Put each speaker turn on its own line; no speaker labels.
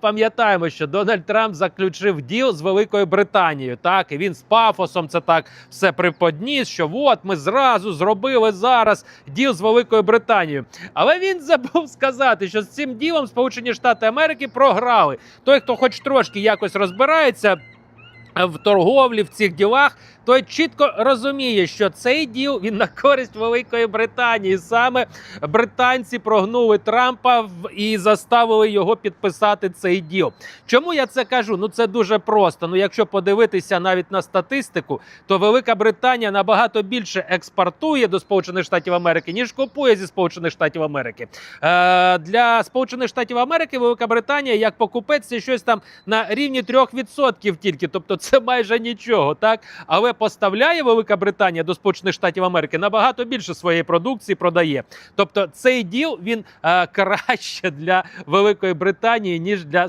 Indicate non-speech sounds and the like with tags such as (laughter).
пам'ятаємо, що Дональд Трамп заключив діл з Великою Британією. Так, і він з пафосом це так все приподніс, що от ми зразу зробили зараз діл з Великою Британією. Але він (laughs) забув сказати, що з цим ділом Сполучені Штати Америки програли. Той, хто хоч трошки якось розбирається. В торговлі в цих ділах той чітко розуміє, що цей діл він на користь Великої Британії. Саме британці прогнули Трампа і заставили його підписати цей діл. Чому я це кажу? Ну це дуже просто. Ну, якщо подивитися навіть на статистику, то Велика Британія набагато більше експортує до Сполучених Штатів Америки, ніж купує зі Сполучених Штатів Америки. Е, для Сполучених Штатів Америки Велика Британія як покупець це щось там на рівні 3% тільки, тобто це майже нічого, так але поставляє Велика Британія до Сполучених Штатів Америки набагато більше своєї продукції продає. Тобто цей діл він е, краще для Великої Британії ніж для